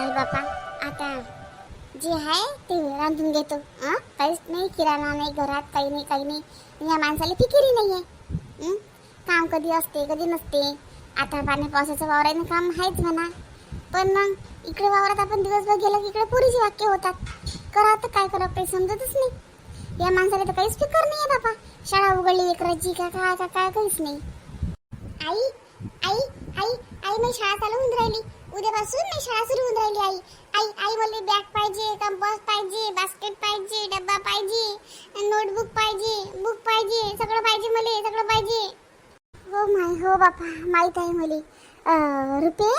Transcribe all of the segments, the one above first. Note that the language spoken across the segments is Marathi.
चाल बापा. आता जे आहे ते रांधून घेतो हं? काहीच नाही किराणा नाही घरात काही नाही काही नाही. या माणसाला फिकिरी नाही आहे काम कधी असते कधी नसते. आता पाणी पावसाचं वावरायनं काम आहेच म्हणा. पण मग इकडे वावरात आपण दिवसभर गेलं की इकडे पुरीचे वाक्य होतात. करा तर काय करा काही समजतच नाही. या माणसाला तर काहीच फिकर नाही आहे बापा. शाळा उघडली लेकराची का काय का काय काहीच नाही. आई आई आई आई मी शाळा चालू होऊन राहिली. उद्यापासून मी शाळा सुरू होऊन राहिली आई आई आई बोलली बॅग पाहिजे कंपास पाहिजे बास्केट पाहिजे डब्बा पाहिजे नोटबुक पाहिजे बुक पाहिजे सगळं पाहिजे मला सगळं पाहिजे हो माय हो बापा माहीत आहे मले रुपे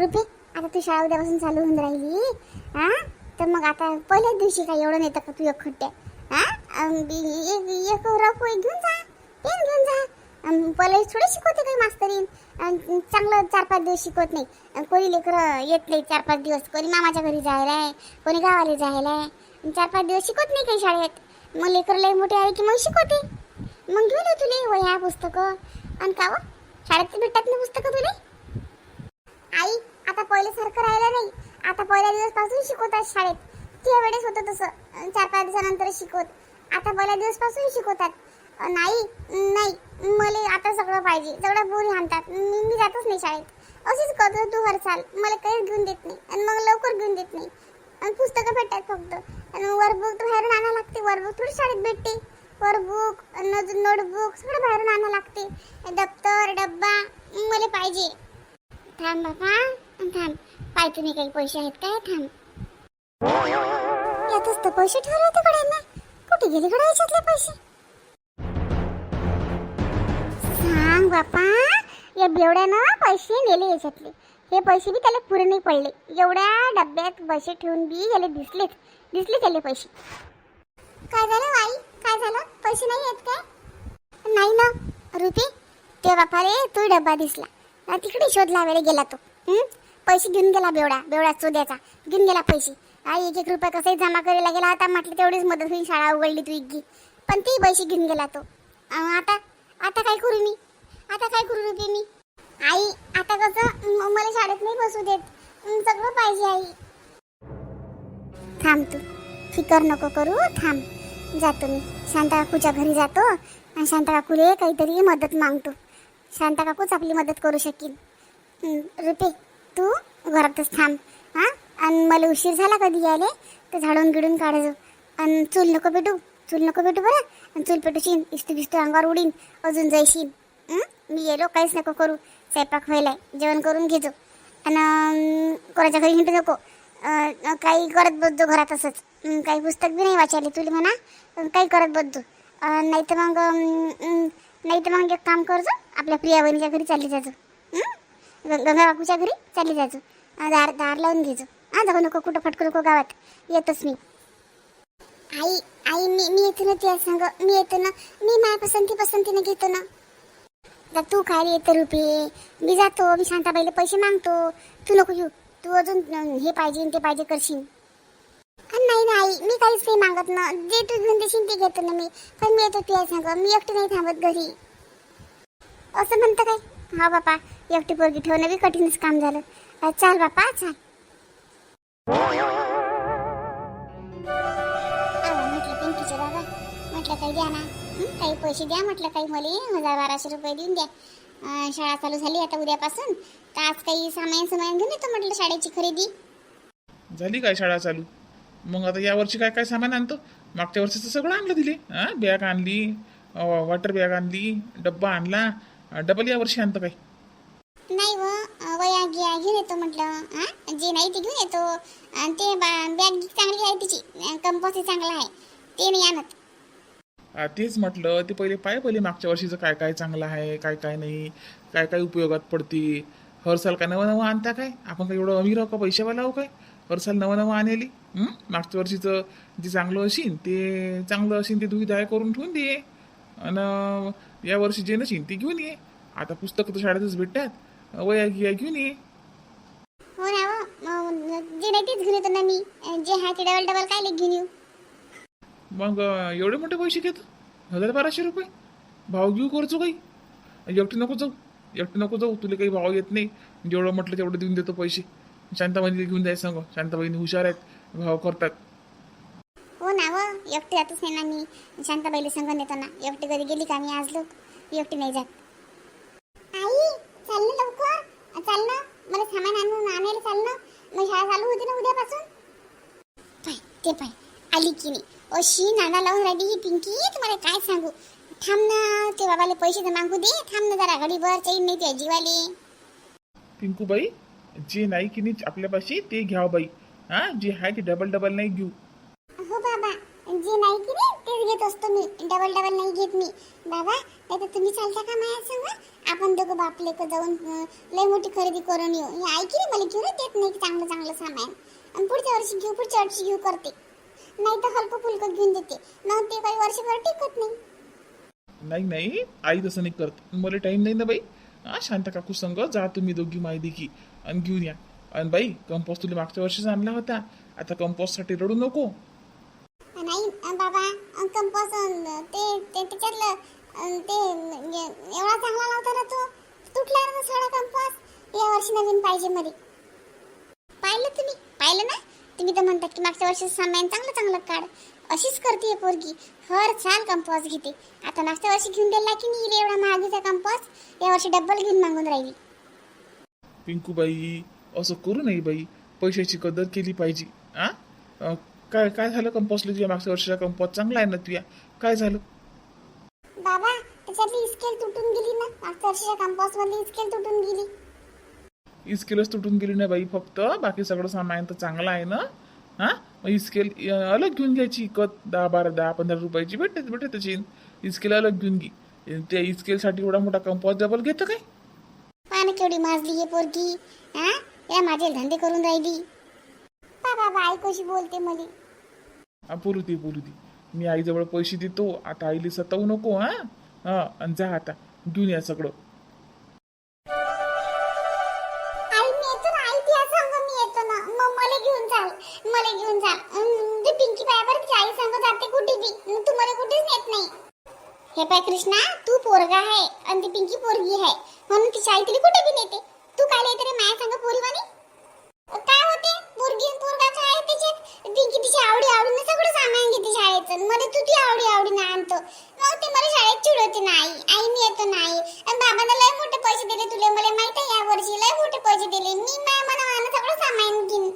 रुपे आता तू शाळा उद्यापासून चालू होऊन राहिली हा तर मग आता पहिल्याच दिवशी काय एवढं नाही का तू एक खट्ट्या हा एक एक रफ घेऊन जा पेन घेऊन जा पहिले थोडी शिकवते काही मास्तरीन चांगलं चार पाच दिवस शिकवत नाही. कोणी लेकरं येत नाही चार पाच दिवस. कोणी मामाच्या घरी जायला आहे कोणी गावाला जायला आहे. चार पाच दिवस शिकवत नाही काही शाळेत. मग लेकरं लय मोठे आले की मग शिकवते. मग घेऊन ये तुले वह्या पुस्तकं. आणि का शाळेत भेटतात ना पुस्तकं तुले? आई आता पहिल्यासारखं राहिलं नाही. आता पहिल्या दिवसपासून शिकवतात शाळेत. त्या वेळेस होतं तसं. चार पाच दिवसानंतर शिकवत. आता पहिल्या दिवसपासून शिकवतात. नाही नाही मला आता सगळं पाहिजे. सगळं बोरी आणतात मी मी जातच नाही शाळेत. अशीच करतो तू हरसाल. मला काहीच घेऊन देत नाही. आणि मग लवकर घेऊन देत नाही. आणि पुस्तकं भेटतात फक्त. आणि वर्कबुक तर बाहेरून आणावं लागते. वर्कबुक थोडी शाळेत भेटते. वर्कबुक अजून नोटबुक सगळं बाहेरून आणावं लागते. दप्तर डब्बा मला पाहिजे. थांब बाबा थांब. पाहिजे नाही काही पैसे आहेत काय? थांब. यातच तर पैसे ठेवले होते गड्यांना. कुठे गेले गड्या याच्यातले पैसे? बापा या बेवड्यानं पैसे नेले याच्यातले. हे पैसे बी त्याला पुरे नाही पडले. एवढ्या डब्यात पैसे ठेवून बी याला दिसलेच दिसले त्याला पैसे. काय झालं आई काय झालं? पैसे नाही आहेत काय? नाही ना. रुपी? ते बापा रे तू डब्बा दिसला. तिकडे शोध लावायला गेला तो. पैसे घेऊन गेला बेवडा. बेवडा चोद्याचा घेऊन गेला पैसे. हा एक एक रुपये कसंही जमा करायला गेला आता म्हटलं तेवढीच मदत होईल शाळा उघडली तू इतकी पण तेही पैसे घेऊन गेला तो. आता? आता काय करू मी? आता काय करू नके मी? आई आता कसं? मला शाळेत नाही बसू देत. सगळं पाहिजे आई. थांब तू. फिकर नको करू थांब. जातो मी. शांता काकूच्या घरी जातो आणि शांता काकूले काहीतरी मदत मागतो. शांता काकूच आपली मदत करू शकेल. रुपे तू घरातच थांब. हां? आणि मला उशीर झाला कधी यायले? तर झाडून गिडून काढायचो आणि चूल नको भेटू चूल नको भेटू बरं. आणि चूल पेटूशीन इस्तू बिस्तू अंगावर उडीन. अजून जायशील हं? मी गेलो काहीच नको करू. स्वयंपाक व्हायला जेवण करून घेतो आणि कोणाच्या घरी हिंडू नको. काही करत बसतो घरात असंच. काही पुस्तक बी नाही वाचायला तुला म्हणा. काही करत बसतो. नाही तर मग नाही तर मग एक काम करतो आपल्या प्रिया बहिणीच्या घरी चालली जायचो ग- गंगा बापूच्या घरी चालली जायचो दार दार लावून घ्यायचो हा जाऊ नको कुठं फटकू नको गावात. येतच मी. आई आई मी मी येतो ना तुझ्या संग. मी येतो ना. मी माझ्या पसंती पसंतीनं घेतो ना. आता तू काय येतं रुपये. मी जातो मी शांताबाईला पैसे मागतो. तू नको येऊ तू अजून हे पाहिजे ते पाहिजे करशील. नाही नाही मी काहीच नाही मागत ना. जे तू घेऊन देशील ते घेतो ना मी. पण मी येतो तुला सांग. मी एकटी नाही थांबत घरी. असं म्हणतं काय? हा बापा एकटी पोरगी ठेवणं बी कठीणच काम झालं. चाल बापा चाल. म्हटलं पिंकीचे बाबा म्हटलं काही द्या ना. काही पैसे द्या म्हटलं काही मला हजार बाराशे रुपये देऊन द्या. शाळा चालू झाली आता उद्यापासून. तर आज काही सामान सामान घेऊन येतो म्हटलं शाळेची खरेदी. झाली काय शाळा चालू? मग आता या वर्षी काय काय सामान आणतो? मागच्या वर्षीचं सगळं आणलं दिले. हा बॅग आणली वॉटर बॅग आणली डब्बा आणला. डबल या वर्षी आणतं काय? नाही व अं, वया घ्या घेऊन येतो म्हटलं. हा जे नाही ते घेऊन येतो. आणि ते बॅग चांगली आहे तिची. कंपोस्ट चांगला आहे. ते नाही आणत. तेच म्हटलं ते पहिले पाय पहिले मागच्या वर्षीचं काय काय चांगलं आहे काय काय नाही काय काय उपयोगात पडते. हर साल काय नवं नवं आणता काय? आपण काय एवढं अमीर आहो का? पैशावाला आहो काय? हर साल नवं नवं आणली. हं? मागच्या वर्षीचं जे चांगलं असेल ते चांगलं असेल ते दुविधा करून ठेवून दे. आणि या वर्षी जे नसेल ते घेऊन ये. आता पुस्तकं तर शाळेतच भेटतात. वया घ्या घेऊन ये. हो ना हो. जे नाही तेच घेऊन येतो ना मी. अं, जे आहे ते डबल डबल काय घेऊन येऊ? मग एवढे मोठे पैसे घेतो? हजार बाराशे रुपये? भाव घेऊ करतो काही? एकटी नको जाऊ. एकटी नको जाऊ. तुला काही भाव येत नाही. जेवढं म्हटलं तेवढं देऊन देतो पैसे. शांताबाईने घेऊन जाय सांग. शांताबाईने हुशार आहेत. भाव करतात. हो ना हो. एकटी जातच नाही ना मी. शांताबाईला संग नेतो ना. एकटी घरी गेली का मी आज लोक? एकटी नाही जात. आई चाल ना लवकर. चाल ना. मला सामान आणून आणायला चाल ना. मग शाळा चालू होती ना उद्यापासून? पाय ते पाय. आली की नाही. अशी नाना लावून राहिली ही पिंकी. तुम्हाला काय सांगू? थांब ना ते बाबाला पैसे तर मागू दे. थांब ना जरा घडीभर चैन नाही ते जीवाले. पिंकूबाई जे नाही की नाही आपल्यापाशी ते घ्या बाई. हा जे आहे ते डबल डबल नाही घेऊ. हो बाबा जे नाही की नाही तेच घेत असतो मी. डबल डबल नाही घेत मी. बाबा नाही तर तुम्ही चालता का माझ्या संग? आपण दोघं बापले का जाऊन अं, लय मोठी खरेदी करून येऊ. हे आई की नाही मला घेऊन देत नाही चांगलं चांगलं सामान. आणि पुढच्या वर्षी घेऊ पुढच्या वर्षी घेऊ करते. नाही तर हलकं फुलकं घेऊन देते. मग ते काही वर्षभर टिकत नाही. नाही नाही. आई तसं नाही करत. मला टाइम नाही ना बाई. हा शांत काकू संग जा तुम्ही दोघी माहिती की आणि घेऊन या. आणि बाई कंपोस्ट तुला मागच्या वर्षीच आणला होता. आता कंपोस्टसाठी रडू नको. नाही बाबा कंपोज ते ते त्याच्यातलं ते एवढा चांगला नव्हता ना तो. तुटला ना सगळा कंपोज या वर्षी नवीन पाहिजे मध्ये पाहिलं तुम्ही? पाहिलं ना? तुम्ही तर म्हणतात की मागच्या वर्षी सामान चांगलं चांगलं काढ. अशीच करते पोरगी. हर साल कंपोज घेते. आता मागच्या वर्षी घेऊन दिला की नाही एवढा महागीचा कंपोज या वर्षी डब्बल घेऊन मागून राहिली. पिंकूबाई असं करू नये बाई. पैशाची कदर केली पाहिजे. आ? अं, काय काय झालं कंपोस्टला तुझ्या मागच्या वर्षीचा कंपोस्ट चांगला आहे ना तुया काय झालं? बाबा त्याच्यातली स्केल तुटून गेली ना. मागच्या वर्षीच्या कंपोज मधली स्केल तुटून गेली. इस्केलच तुटून गेली ना बाई फक्त. बाकी सगळं सामान तर चांगलं आहे ना? हा? मग इस्केल अलग घेऊन घ्यायची. कत दहा बारा दहा पंधरा रुपयाची भेटते भेटते त्याची इस्केल अलग घेऊन घे. त्या इस्केलसाठी एवढा मोठा कंपोस्ट डबल घेतं काय? पान केवढी माजली आहे पोरगी. हा? या माझे धंदे करून राहिली. बाबा बाई कशी बोलते मले? हा बोलू दे दे मी आईजवळ पैसे देतो. आता आईला सतावू नको हा? हा आणि जा आता. घेऊन या सगळं. हे पाय कृष्णा तू पोरगा आहे आणि ती पिंकी पोरगी आहे. म्हणून तिची आई तिला कुठे बी नेते? तू काय लिहिते रे माया सांग पोरीवानी काय होते? पोरगी पोरगा काय आहे त्याच्यात? पिंकी तिची आवडी आवडीने सगळं सामान घेते शाळेचं मध्ये तू ती आवडी आवडीने आणतो. मग ते मला शाळेत चिडवते नाही. आई मी येतो नाही. आणि बाबांना लय मोठे पैसे दिले तुले. मला माहीत आहे या वर्षी लय मोठे पैसे दिले. मी माझ्या मनानं सगळं सामान घेईन.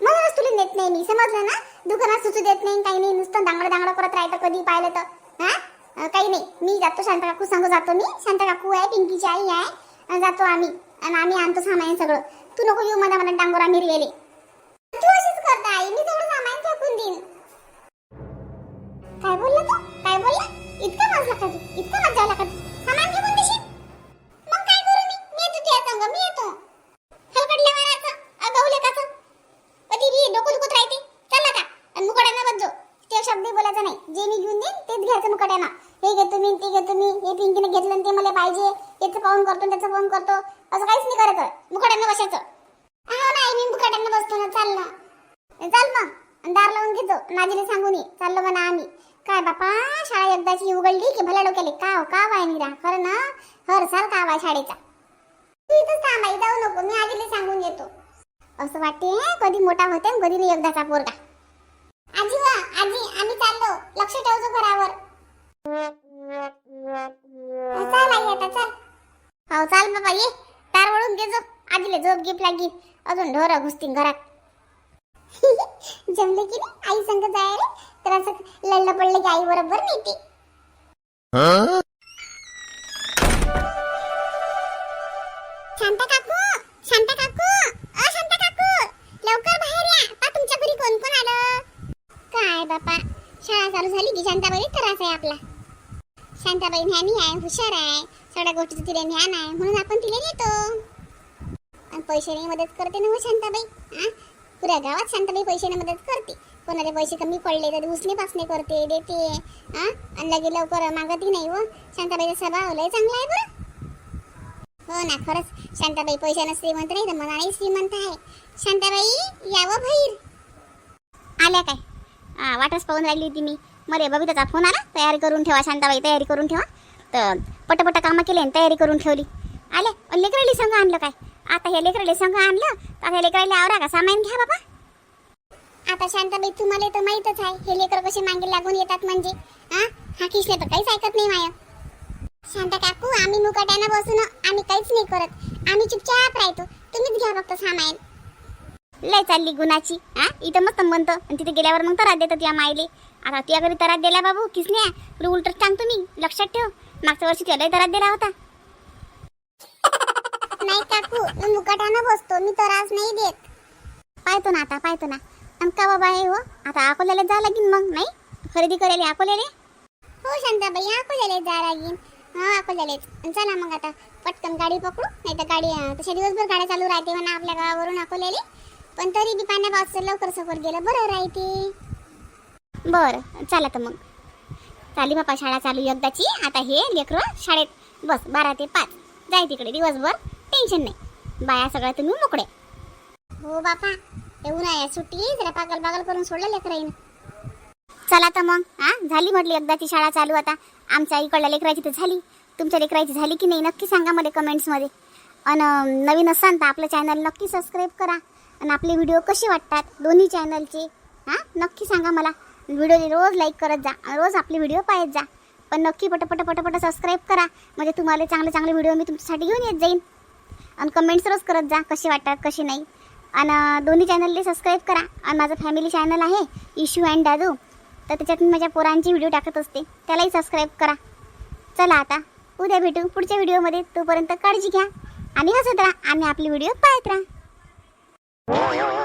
म्हणूनच तुला नेत नाही मी. समजलं ना? दुकानात सुचू देत नाही काही नाही. नुसतं दांगडं दांगडं करत राहतं कधी पाहिलं तर. हा? काही नाही. मी जातो शांता काकू संग जातो मी. शांता काकू आहे पिंकीची आई आहे. जातो आम्ही. आणि आम्ही आणतो सामान सगळं. तू नको येऊ मला मला डांगोरा मिरलेले तू अशीच करता आई मी सगळं सामान फेकून देईन. काय बोलला तू? काय बोलला? इतका मजला का तू इतका मजा आला का तू सामान घेऊन देशील मग काय करू मी मी येतो तुझ्या संग मी येतो हलकडल्या मारायचं अगवले काचं कधी बी डोकं दुखत राहते चला का आणि मुकड्यांना बदलो ते शब्द बोलायचा नाही जे मी घेऊन देईन तेच घ्यायचं मुकड्यांना हे घेतो मी ते घेतो मी हे पिंकीने घेतलं आणि ते मला पाहिजे याचं पाहून करतो आणि त्याचं पाहून करतो असं काहीच नाही करायचं मुकड्यांना बसायचं हा नाही मी मुकड्यांना बसतो ना चाल ना चाल मग आणि दार लावून सांगून ये. चाललो म्हणा आम्ही. काय बापा शाळा एकदाची उघडली की भल्या डोक्याले काव काव आहे निरा. खरं ना? हर साल काव आहे शाळेचा. तू इथंच थांब जाऊ नको. मी आजीला सांगून येतो. असं वाटते कधी मोठा होते कधी नाही एकदाचा पोरगा. आजी वा आजी आम्ही चाललो. लक्ष ठेवतो घरावर. चाल आई आता चाल. हो चाल बाबा ये. तार वळून दे जो आजीला झोप गिफ्ट. लागी अजून ढोर घुसतील घरात. जमले की नाही? आई संग जायला तर असं लढलं पडलं की आई बरोबर नेते. शांता काकू शांता काकू अ शांता काकू लवकर बाहेर या. पा तुमच्या घरी कोण कोण आलं? काय बापा? शाळा चालू झाली की शांताबाई त्रास आहे आपला. शांताबाई न्यानी आहे हुशार आहे. सगळ्या गोष्टीचं तिला ज्ञान आहे. म्हणून आपण तिला नेतो. आणि पैशाने मदत करते ना हो शांताबाई. आ? पुऱ्या गावात शांताबाई पैशाने मदत करते. कोणाचे पैसे कमी पडले तर उसने पासने करते देते. हा आणि लगे लवकर मागतही नाही व शांताबाईचा स्वभाव लय चांगला आहे बरं. हो ना खरंच. शांताबाई पैशानं श्रीमंत नाही तर मनाने श्रीमंत आहे. शांताबाई यावं भैर. आल्या काय? वाटच पाहून राहिली होती मी. मरे बबिताचा फोन आला. तयारी करून ठेवा शांताबाई तयारी करून ठेवा. तर पटपट कामं केले आणि तयारी करून ठेवली. आल्या लेकराली संग आणलं काय? आता हे लेकराले संघ आणलं तर आता हे लेकराले आवरा का? सामान घ्या बाबा. आता शांताबाई तुम्हाला तर माहीतच आहे हे लेकर कसे मागे लागून येतात म्हणजे. हा? हा किसले तर काहीच ऐकत नाही माया. शांता काकू आम्ही मुकाट्यानं बसून आम्ही काहीच नाही करत. आम्ही चुपचाप राहतो. तुम्हीच घ्या फक्त सामान. लय चालली गुणाची हा? इथं मस्त म्हणतं आणि तिथे गेल्यावर मग तरात देतात या मायले आता तुझ्या घरी तरात दिला बाबू किसल्या तुला उलट सांगतो मी लक्षात ठेव. मागच्या वर्षी तुला तरात दिला होता. नाही काकू मी मुकाट्यानं बसतो. मी तरास नाही देत. पाहतो ना आता पाहतो ना. आणि का बाबा हे? हो आता अकोल्याला जा लागीन मग नाही? खरेदी करायला अकोल्याले? हो शांताबाई अकोल्याला जा लागीन. हा अकोल्याला. चला मग आता. पटकन गाडी पकडू. नाही तर गाडी तशा दिवसभर गाड्या चालू राहते म्हणा आपल्या गावावरून अकोल्याले. पण तरी बी पाण्या पावसाचं लवकर सफर गेलं बरं राहते. बरं चला तर मग. चाली बापा शाळा चालू एकदाची. आता हे लेकरं शाळेत बस बारा ते पाच. जाय तिकडे दिवसभर. टेन्शन नाही. बाया सगळ्या तुम्ही मोकळे. हो बापा येऊ या सुट्टी जरा पागल पागल करून सोडलं लेकराईन. चला तर मग हा? झाली म्हटली एकदाची शाळा चालू आता. आमच्या इकडल्या लेकराची तर झाली. तुमच्या लेकराची झाली की नाही नक्की सांगा मला कमेंट्समध्ये. आणि नवीन असाल तर आपलं चॅनल नक्की सबस्क्राईब करा. आणि आपले व्हिडिओ कसे वाटतात दोन्ही चॅनलचे हां? नक्की सांगा मला. व्हिडिओ रोज लाईक करत जा रोज आपले व्हिडिओ पाहत जा. पण नक्की पटपट पटपट सबस्क्राईब करा. म्हणजे तुम्हाला चांगले चांगले व्हिडिओ मी तुमच्यासाठी घेऊन येत जाईन. आणि कमेंट्स रोज करत जा कसे वाटतात कसे नाही. आणि दोन्ही चॅनलले सबस्क्राईब करा. आणि माझं फॅमिली चॅनल आहे इशू अँड दादू. तर त्याच्यात मी माझ्या पोरांची व्हिडिओ टाकत असते. त्यालाही सबस्क्राईब करा. चला आता उद्या भेटू. पुढच्या व्हिडिओमध्ये तोपर्यंत काळजी घ्या. आणि हसत राहा. आणि आपली व्हिडिओ पाहत राहा.